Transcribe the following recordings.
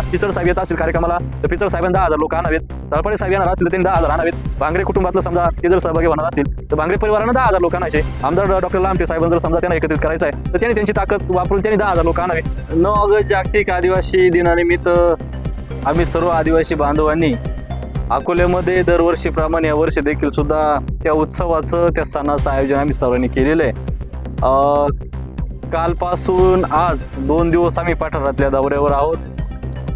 पिचड साहेब येत असतील कार्यक्रमाला तर पिचड साहेबांना दहा हजार लोक आणावेत. तळपडे साहेब येणार असतील तर त्यांनी दहा हजार आणावेत. भांगरे कुटुंबातलं समजा ते जर सहभागी होणार असतील तर भांगरे परिवारानं दहा हजार लोक आणायचे. आमदार डॉक्टर लांबटे साहेबांना जर समजा त्यांना एकत्रित करायचं आहे तर त्यांनी त्यांची ताकद वापरून त्यांनी दहा हजार लोक आणावे नऊ ऑगस्ट जागतिक आदिवासी दिनानिमित्त आम्ही सर्व आदिवासी बांधवांनी अकोल्यामध्ये दरवर्षीप्रमाणे यावर्षी देखील सुद्धा त्या उत्सवाचं त्या सणाचं आयोजन आम्ही सर्वांनी केलेलं आहे. अं, कालपासून आज दोन दिवस आम्ही पठारातल्या दौऱ्यावर आहोत.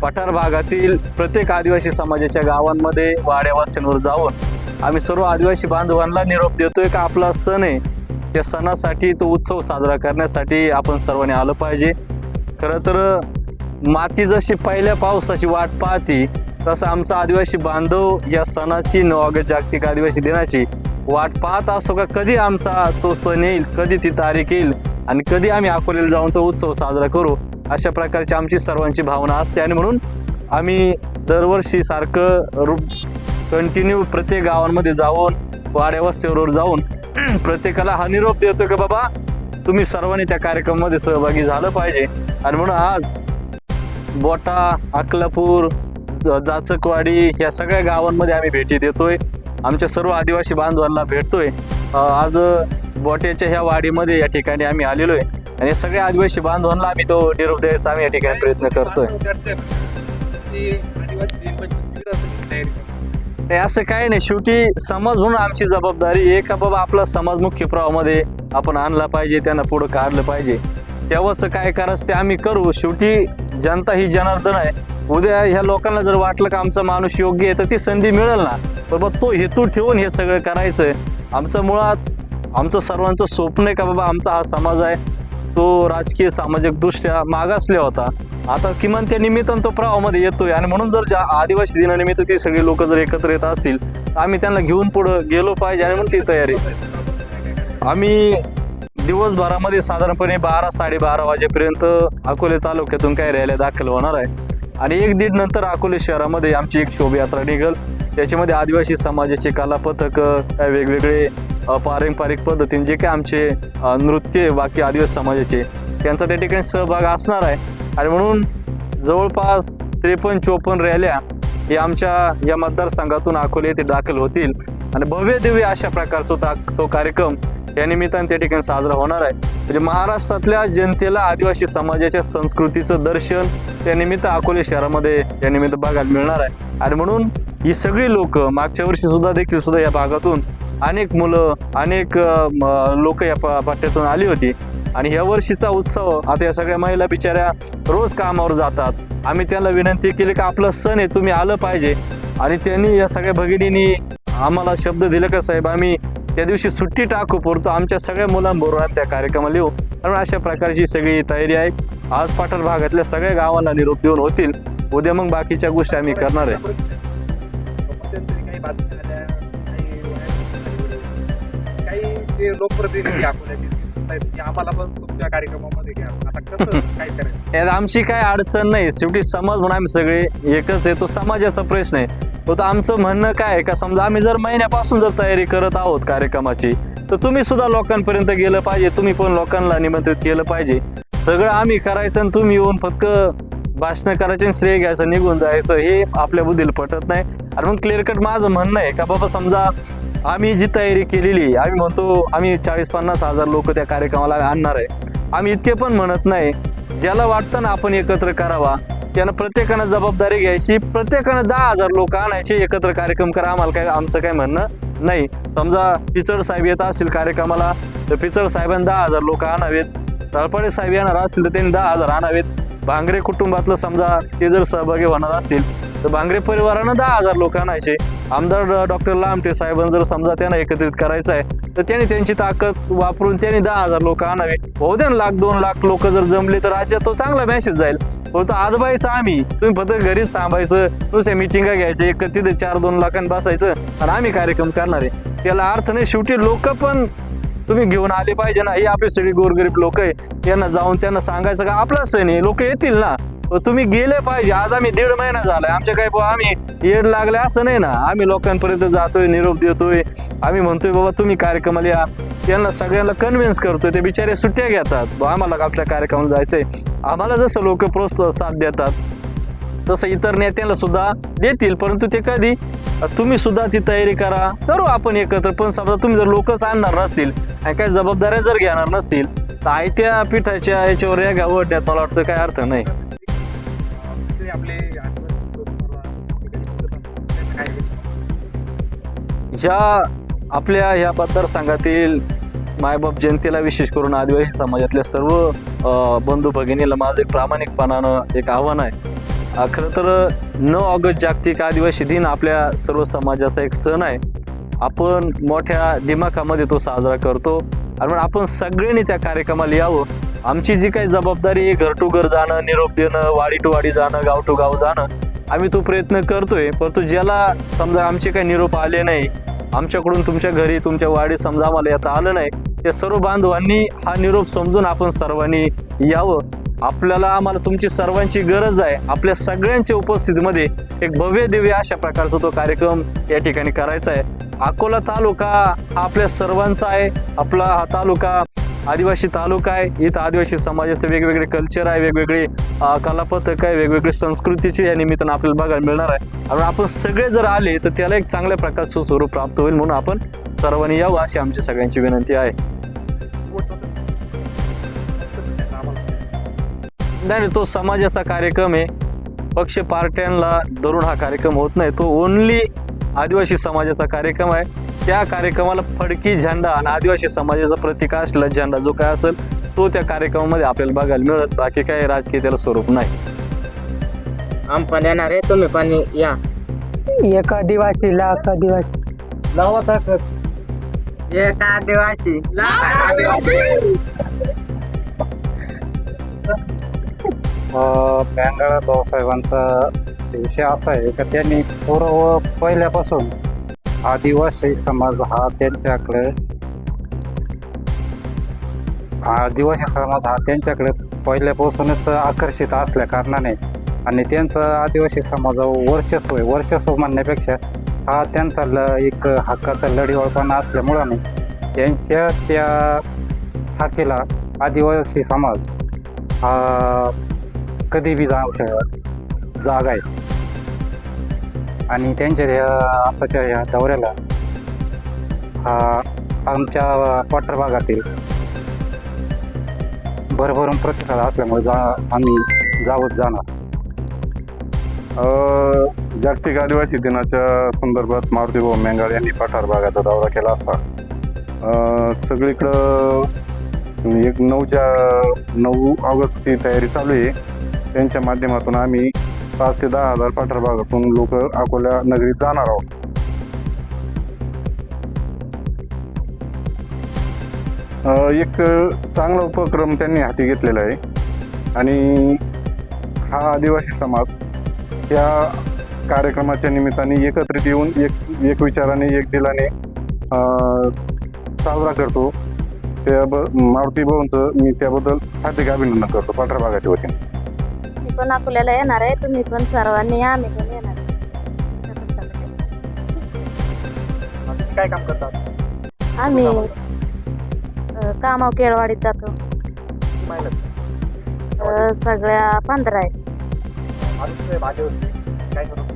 पठार भागातील प्रत्येक आदिवासी समाजाच्या गावांमध्ये वाड्या जाऊन आम्ही सर्व आदिवासी बांधवांना निरोप देतोय का आपला सण आहे त्या सणासाठी तो उत्सव साजरा करण्यासाठी आपण सर्वांनी आलं पाहिजे. खरं तर माती जशी पहिल्या पावसाची वाट पाहती तसं आमचा आदिवासी बांधव या सणाची नऊ ऑगस्ट जागतिक आदिवासी दिनाची वाट पाहत असो का कधी आमचा तो सण येईल कधी ती तारीख येईल आणि कधी आम्ही अकोल्याला जाऊन तो उत्सव साजरा करू अशा प्रकारची आमची सर्वांची भावना असते आणि म्हणून आम्ही दरवर्षी सारखं कंटिन्यू प्रत्येक गावांमध्ये जाऊन वाड्या जाऊन प्रत्येकाला हा निरोप देतो की बाबा? तुम्ही सर्वांनी त्या कार्यक्रमामध्ये सहभागी झालं पाहिजे. आणि म्हणून आज बोटा अकलापूर जाचकवाडी या सगळ्या गावांमध्ये आम्ही भेटी देतोय. आमच्या सर्व आदिवासी बांधवांना भेटतोय. आज बोट्याच्या ह्या वाडीमध्ये या ठिकाणी आम्ही आलेलो आहे. आणि सगळ्या आदिवासी बांधवांना आम्ही तो निरोप द्यायचा आम्ही या ठिकाणी प्रयत्न करतोय. नाही असं काही नाही. शेवटी समाज म्हणून आमची जबाबदारी आहे का बाबा आपला समाज मुख्य प्रवाहामध्ये आपण आणला पाहिजे त्यांना पुढं काढलं पाहिजे. तेव्हाच काय करायचं ते आम्ही करू. शेवटी जनता ही जनार्दन आहे. उद्या ह्या लोकांना जर वाटलं का आमचा माणूस योग्य आहे तर ती संधी मिळेल ना. पण बाबा तो हेतू ठेवून हे सगळं करायचं आमचं मुळात आमचं सर्वांचं स्वप्न आहे का बाबा आमचा हा समाज आहे. तो राजकीय सामाजिक दृष्ट्या मागासला होता. आता किमान त्या निमित्तानं तो प्रवाहामध्ये येतोय आणि म्हणून जर ज्या आदिवासी दिनानिमित्त ती सगळी लोक जर एकत्र येत असतील तर आम्ही त्यांना घेऊन पुढं गेलो पाहिजे आणि म्हणून ती तयारी आम्ही दिवसभरामध्ये साधारणपणे बारा साडेबारा वाजेपर्यंत अकोले तालुक्यातून काही रॅल्या दाखल होणार आहे. आणि एक दीड नंतर अकोले शहरामध्ये आमची एक शोभायात्रा निघल. त्याच्यामध्ये आदिवासी समाजाचे कला पथक वेगवेगळे पारंपरिक पद्धतीने जे काय आमचे नृत्य बाकी आदिवासी समाजाचे त्यांचा त्या ठिकाणी सहभाग असणार आहे. आणि म्हणून जवळपास त्रेपन्न चोपन्न रॅल्या हे आमच्या या मतदारसंघातून अकोले येथे दाखल होतील. आणि भव्य दिव्य अशा प्रकारचा तो कार्यक्रम या निमित्ताने त्या ठिकाणी साजरा होणार आहे. म्हणजे महाराष्ट्रातल्या जनतेला आदिवासी समाजाच्या संस्कृतीचं दर्शन त्या निमित्त अकोले शहरामध्ये या निमित्त बघायला मिळणार आहे. आणि म्हणून ही सगळी लोक मागच्या वर्षी सुद्धा देखील सुद्धा या भागातून अनेक मुलं अनेक लोक या पाट्यातून पट्ट्यातून आली होती. आणि ह्या वर्षीचा उत्सव आता या सगळ्या महिला बिचाऱ्या रोज कामावर जातात. आम्ही त्यांना विनंती केली की आपला सण आहे तुम्ही आलं पाहिजे. आणि त्यांनी या सगळ्या भगिनींनी आम्हाला शब्द दिले का साहेब आम्ही त्या दिवशी सुट्टी टाकू पुरतो आमच्या सगळ्या मुलांबरोबर त्या कार्यक्रमाला येऊ. कारण अशा प्रकारची सगळी तयारी आहे. आज पाटण भागातल्या सगळ्या गावांना निरोप देऊन होतील. उद्या मग बाकीच्या गोष्टी आम्ही करणार आहे. जे लोकप्रतिनिधी अकोल्याचे आम्हाला पण तुमच्या कार्यक्रमामध्ये घ्या. आता कसं काय करायचं? यात आमची काय अडचण नाही. शेवटी समाज म्हणून आम्ही सगळे एकच आहे. तो समाजाचा प्रश्न आहे. तो तर आमचं म्हणणं काय आहे का? समजा आम्ही जर महिन्यापासून जर तयारी करत आहोत कार्यक्रमाची तर तुम्ही सुद्धा लोकांपर्यंत गेलं पाहिजे. तुम्ही पण लोकांना निमंत्रित केलं पाहिजे. सगळं आम्ही करायचं आणि तुम्ही येऊन फक्त भाषण करायचे आणि श्रेय घ्यायचं निघून जायचं हे आपल्या बुद्धीला पटत नाही. आणि मग क्लिअर कट माझं म्हणणं आहे का बाबा समजा आम्ही जी तयारी केलेली आहे, आम्ही म्हणतो आम्ही चाळीस पन्नास हजार लोक त्या कार्यक्रमाला आणणार आहे. आम्ही इतके पण म्हणत नाही. ज्याला वाटतं ना आपण एकत्र करावा त्यानं प्रत्येकानं जबाबदारी घ्यायची प्रत्येकानं दहा हजार लोक आणायचे एकत्र कार्यक्रम करा आम्हाला काय आमचं काय म्हणणं नाही. समजा पिचड साहेब येत असतील कार्यक्रमाला तर पिचड साहेबांनी दहा हजार लोक आणावेत. तळपडे साहेब येणार असतील तर त्यांनी दहा हजार आणावेत. भांगरे कुटुंबातलं समजा ते जर सहभागी होणार असतील तर भांगरे परिवारानं दहा हजार लोक आणायचे. आमदार डॉक्टर लामटे साहेबांना जर समजा त्यांना एकत्रित करायचं आहे तर त्यांनी त्यांची ताकद वापरून त्यांनी दहा हजार लोक आणावे. होऊ लाख दोन लाख लोक जर जमले तर राज्यात तो चांगला मेसेज जाईल. फक्त आजबाईचं आम्ही तुम्ही फक्त घरीच थांबायचं नुसत्या मिटिंगा घ्यायचे एकत्रित चार दोन लाखांनी बसायचं आणि आम्ही कार्यक्रम करणार आहे. त्याला अर्थ नाही शेवटी लोक पण तुम्ही घेऊन आले पाहिजे ना हे आपली सगळे गोरगरीब लोक आहे. यांना जाऊन त्यांना सांगायचं का आपला सण आहे लोक येतील ना. तुम्ही गेले पाहिजे. आज आम्ही दीड महिना झालाय. आमच्या काय बुवा आम्ही येड लागले असं नाही ना. आम्ही लोकांपर्यंत जातोय निरोप देतोय. आम्ही म्हणतोय बाबा तुम्ही कार्यक्रमाला या. त्यांना सगळ्यांना कन्व्हिन्स करतोय. ते बिचारे सुट्ट्या घेतात. आम्हाला आपल्या कार्यक्रमाला जायचंय. आम्हाला जसं लोक प्रोत्साह साथ देतात तसं इतर नेत्यांना सुद्धा देतील. परंतु ते कधी? तुम्ही सुद्धा ती तयारी करा. करू आपण एकत्र. पण समजा तुम्ही जर लोकच आणणार नसतील आणि काही जबाबदाऱ्या जर घेणार नसतील तर आयत्या पिठाच्या याच्यावर या ओढण्यात मला वाटतं काय अर्थ नाही. ज्या आपल्या ह्या मतदारसंघातील मायबाप जनतेला विशेष करून आदिवासी समाजातल्या सर्व बंधू भगिनीला माझं एक प्रामाणिकपणानं एक आव्हान आहे. खरं तर नऊ ऑगस्ट जागतिक आदिवासी दिन आपल्या सर्व समाजाचा एक सण आहे. आपण मोठ्या दिमाखामध्ये तो साजरा करतो. आणि आपण सगळ्यांनी त्या कार्यक्रमाला यावं. आमची जी काही जबाबदारी घर टू घर जाणं निरोप देणं वाडी टू वाडी जाणं गाव टू गाव जाणं आम्ही तो प्रयत्न करतोय परंतु ज्याला समजा आमचे काही निरोप आले नाही आमच्याकडून तुमच्या घरी तुमच्या वाडीत समजा आम्हाला येता आलं नाही त्या सर्व बांधवांनी हा निरोप समजून आपण सर्वांनी यावं. आपल्याला आम्हाला तुमची सर्वांची गरज आहे. आपल्या सगळ्यांच्या उपस्थितीमध्ये एक भव्य दिव्य अशा प्रकारचा तो कार्यक्रम या ठिकाणी करायचा आहे. अकोला तालुका हा आपल्या सर्वांचा आहे. आपला हा तालुका आदिवासी तालुका आहे. इथं आदिवासी समाजाचे वेगवेगळे कल्चर आहे वेगवेगळे कलापथक आहे वेगवेगळी संस्कृतीची या निमित्तानं आपल्याला बघायला मिळणार आहे. आणि आपण सगळे जर आले तर त्याला एक चांगल्या प्रकारचं स्वरूप प्राप्त होईल म्हणून आपण सर्वांनी यावं अशी आमची सगळ्यांची विनंती आहे. नाही नाही, तो समाजाचा कार्यक्रम आहे. पक्ष पार्ट्यांना धरून हा कार्यक्रम होत नाही. तो ओनली आदिवासी समाजाचा कार्यक्रम आहे. त्या कार्यक्रमाला फडकी झेंडा आणि आदिवासी समाजाचा प्रतीक असलेला झेंडा जो काय असेल तो त्या कार्यक्रमामध्ये आपल्याला बघायला मिळत. बाकी काय राजकीय त्याला स्वरूप नाही. आम पण येणार आहे तुम्ही पण या. एक आदिवासीला एक आदिवासी. एक आदिवासी बँगाळा भाऊसाहेबांचा विषय असा आहे का त्यांनी पूर्व पहिल्यापासून आदिवासी समाज हा त्यांच्याकडे आदिवासी समाज हा त्यांच्याकडे पहिल्यापासूनच आकर्षित असल्या कारणाने आणि त्यांचं आदिवासी समाजावर वर्चस्व आहे. वर्चस्व म्हणण्यापेक्षा हा त्यांचा ल एक हक्काचा लढीवळपणा असल्यामुळं त्यांच्या त्या हाकेला आदिवासी समाज हा कधी बी जाऊ शकत जागा आहे. आणि त्यांच्या ह्या आताच्या ह्या दौऱ्याला आमच्या क्वार्टर भागातील भरभरून प्रतिसाद असल्यामुळे जा आम्ही जावत जाणार. जागतिक आदिवासी दिनाच्या संदर्भात मारुती भाऊ मेंगाळ यांनी पठार भागाचा दौरा केला असता. सगळीकडं एक नऊ नऊ ऑगस्टची तयारी चालू आहे. त्यांच्या माध्यमातून आम्ही पाच ते दहा हजार पाठार भागातून लोक अकोल्या नगरीत जाणार आहोत. एक चांगला उपक्रम त्यांनी हाती घेतलेला आहे. आणि हा आदिवासी समाज या कार्यक्रमाच्या निमित्ताने एकत्रित येऊन एक एक विचाराने एक दिलाने साजरा करतो. त्या ब मारुती भवनचं मी त्याबद्दल हार्दिक अभिनंदन करतो पाठरा भागाच्या वतीने. पण अकोल्याला येणार आहे. तुम्ही पण सर्वांनी या आम्ही पण येणार काय काम करतात आम्ही अ, कामाव केळवाडीत जातो. अ, सगळ्या पंधरा आहे आदिवासी आदिवासी काय करत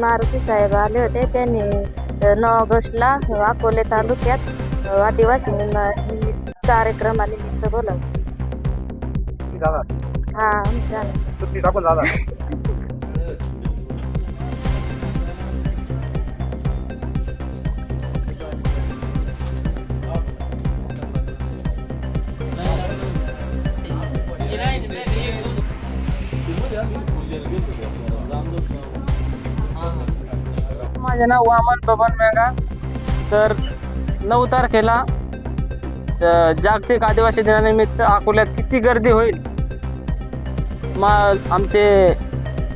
मारुती साहेब आले होते. त्यांनी अ, नऊ ऑगस्टला अकोले तालुक्यात अ, आदिवासी निम- निमित्त कार्यक्रमानिमित्त बोलवलं. जाणार हा. सुट्टी टाकून माझे नाव वामन बबन मेंगा. तर नऊ तारखेला जागतिक आदिवासी दिनानिमित्त अकोल्यात किती गर्दी होईल? मा आमचे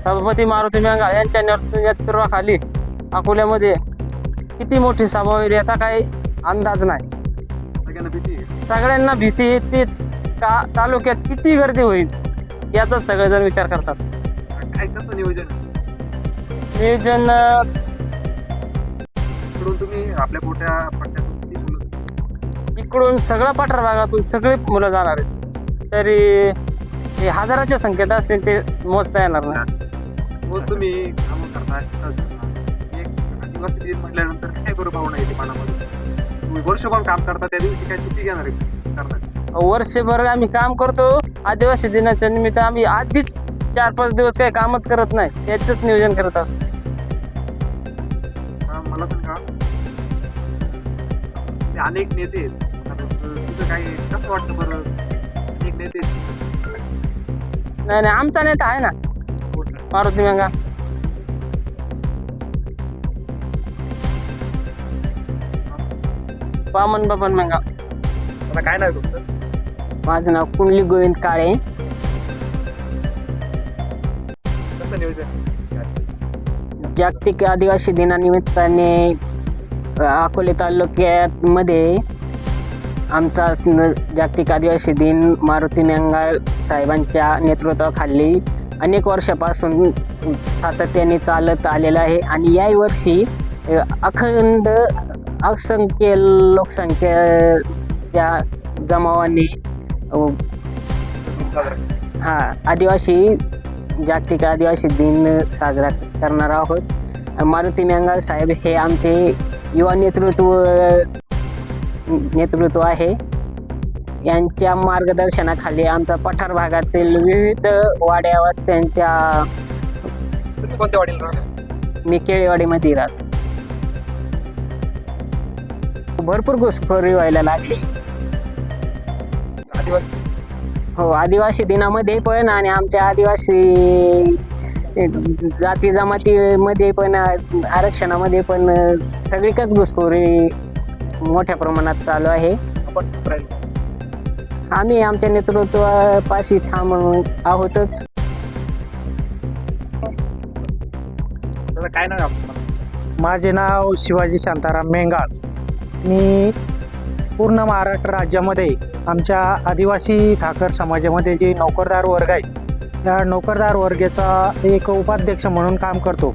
सभापती मारुती मेंगा यांच्या नेतृ- नेतृत्वाखाली अकोल्यामध्ये किती मोठी सभा होईल याचा काही अंदाज नाही. सगळ्यांना भीती येतेच का तालुक्यात किती गर्दी होईल याचाच सगळेजण विचार करतात. काय कसं नियोजन? तुम्ही आपल्या मोठ्या इकडून सगळं पठार भागातून सगळी मुलं जाणार आहेत. तरी हे हजाराच्या संख्येत असतील ते मोजता येणार नाही. रोज तुम्ही काम करता. एक म्हटल्यानंतर काय बरं भावना येते मनामध्ये. तुम्ही वर्षभर काम करता त्या दिवशी काय सुट्टी घेणार आहे? करणार. वर्षभर आम्ही काम करतो. आदिवासी दिनाच्या निमित्त आम्ही आधीच चार पाच दिवस काही कामच करत नाही. त्याचंच नियोजन करत असतो. हा, मला पण का? ते अनेक नेते आहेत. आता तुझं काय कसं वाटतं बरं. नाही नाही आमचा नेता आहे ना. मारुती मेंगा. वामन बाबन मेंगा. मला काय नाही तुमचं? माझं नाव कुंडली गोविंद काळे. कसं नियोजन? जागतिक आदिवासी दिनानिमित्ताने अकोले तालुक्यात मध्ये आमचा जागतिक आदिवासी दिन मारुती मेंगाळ साहेबांच्या नेतृत्वाखाली अनेक वर्षापासून सातत्याने चालत आलेला आहे. आणि याही वर्षी अखंड असंख्य लोकसंख्येच्या जमावाने हा आदिवासी जागतिक आदिवासी दिन साजरा करणार आहोत. मारुती मेंगाळ साहेब हे आमचे युवा नेतृत्व नेतृत्व आहे. यांच्या मार्गदर्शनाखाली आमच्या पठार भागातील विविध वाड्या वस्त्यांच्या कोणत्या वाडीला मी केळेवाडीमध्ये राहतो. भरपूर घुसखोरी व्हायला लागली. आदिवासी? हो आदिवासी दिनामध्ये पण आणि आमच्या आदिवासी जाती जमातीमध्ये पण आरक्षणामध्ये पण सगळीकच घुसखोरी मोठ्या प्रमाणात चालू आहे. आम्ही आमच्या नेतृत्वापाशी ठाम आहोतच. काय आपण माझे नाव शिवाजी शांताराम मेंगाळ. मी पूर्ण महाराष्ट्र राज्यामध्ये आमच्या आदिवासी ठाकर समाजामध्ये जे नोकरदार वर्ग आहे या नोकरदार वर्गाचा एक उपाध्यक्ष म्हणून काम करतो.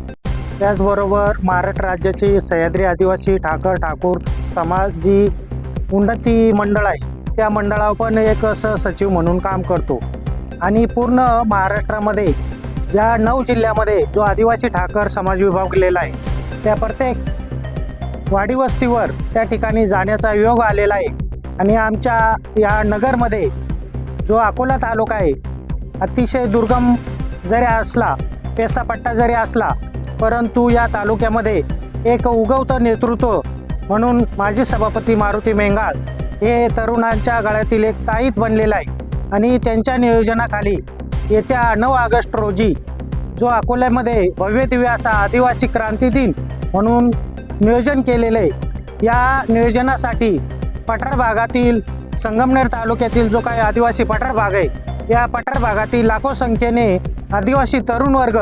त्याचबरोबर महाराष्ट्र राज्याची सह्याद्री आदिवासी ठाकर ठाकूर समाज जी उन्नती मंडळ आहे त्या मंडळावर पण एक सहसचिव म्हणून काम करतो. आणि पूर्ण महाराष्ट्रामध्ये ज्या नऊ जिल्ह्यामध्ये जो आदिवासी ठाकर समाज विभाग केलेला आहे त्या प्रत्येक वाडीवस्तीवर त्या ठिकाणी जाण्याचा योग आलेला आहे. आणि आमच्या या नगरमध्ये जो अकोला तालुका आहे अतिशय दुर्गम जरी असला पेसापट्टा जरी असला परंतु या तालुक्यामध्ये एक उगवतं नेतृत्व म्हणून माजी सभापती मारुती मेंगाळ हे तरुणांच्या गळ्यातील एक ताईत बनलेलं आहे आणि त्यांच्या नियोजनाखाली येत्या नऊ ऑगस्ट रोजी जो अकोल्यामध्ये भव्य दिव्य असा आदिवासी क्रांती दिन म्हणून नियोजन केलेलं आहे या नियोजनासाठी पठार भागातील संगमनेर तालुक्यातील जो काही आदिवासी पठार भाग आहे या पठार भागातील लाखो संख्येने आदिवासी तरुण वर्ग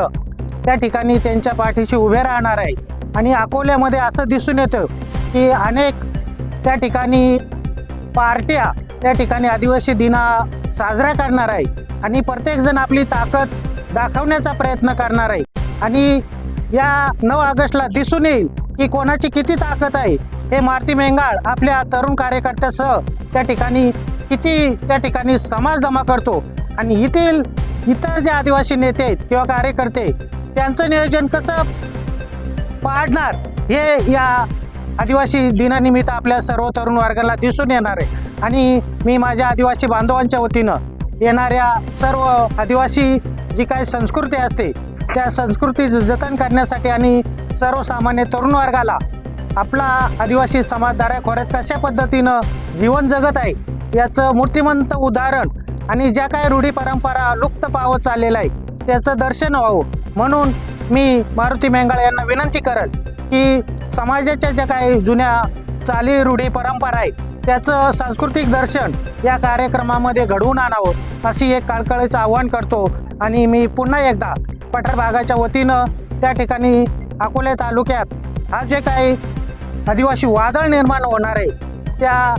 त्या ठिकाणी त्यांच्या पाठीशी उभे राहणार आहे. आणि अकोल्यामध्ये असं दिसून येतं की अनेक त्या ठिकाणी पार्ट्या त्या ठिकाणी आदिवासी दिना साजरा करणार आहे. आणि प्रत्येकजण आपली ताकद दाखवण्याचा प्रयत्न करणार आहे. आणि या नऊ ऑगस्टला दिसून येईल की कोणाची किती ताकद आहे हे मारती मेंगाळ आपल्या तरुण कार्यकर्त्यासह त्या ठिकाणी किती त्या ठिकाणी समाज जमा करतो. आणि येथील इतर जे आदिवासी नेते आहेत किंवा कार्यकर्ते त्यांचं नियोजन कसं पाडणार हे या आदिवासी दिनानिमित्त आपल्या सर्व तरुण वर्गाला दिसून येणार आहे. आणि मी माझ्या आदिवासी बांधवांच्या वतीनं येणाऱ्या सर्व आदिवासी जी काही संस्कृती असते त्या संस्कृतीचं जतन करण्यासाठी आणि सर्वसामान्य तरुण वर्गाला आपला आदिवासी समाज खोऱ्यात कशा पद्धतीनं जीवन जगत आहे याचं मूर्तिमंत उदाहरण आणि ज्या काही रूढी परंपरा लुप्त पावत चाललेलं आहे त्याचं दर्शन व्हावं. म्हणून मी मारुती मेंगाळ यांना विनंती करत की समाजाच्या ज्या काही जुन्या चाली रूढी परंपरा आहेत त्याचं सांस्कृतिक दर्शन या कार्यक्रमामध्ये घडवून आणावं अशी एक काळकळीचं आव्हान करतो. आणि मी पुन्हा एकदा पठार भागाच्या वतीनं त्या ठिकाणी अकोले तालुक्यात हा जे काही आदिवासी वादळ निर्माण होणार आहे त्या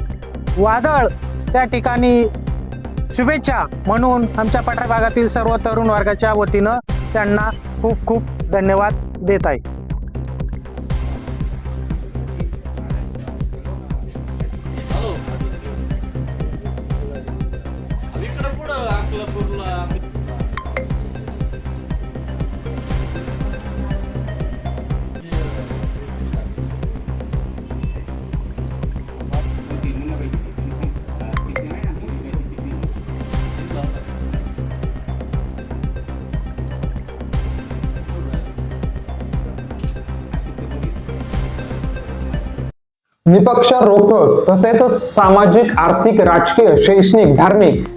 वादळ त्या ठिकाणी शुभेच्छा म्हणून आमच्या पठार भागातील सर्व तरुण वर्गाच्या वतीनं त्यांना खूप खूप धन्यवाद देत आहे. सोलापूरला विपक्ष तसेच सामाजिक आर्थिक राजकीय शैक्षणिक धार्मिक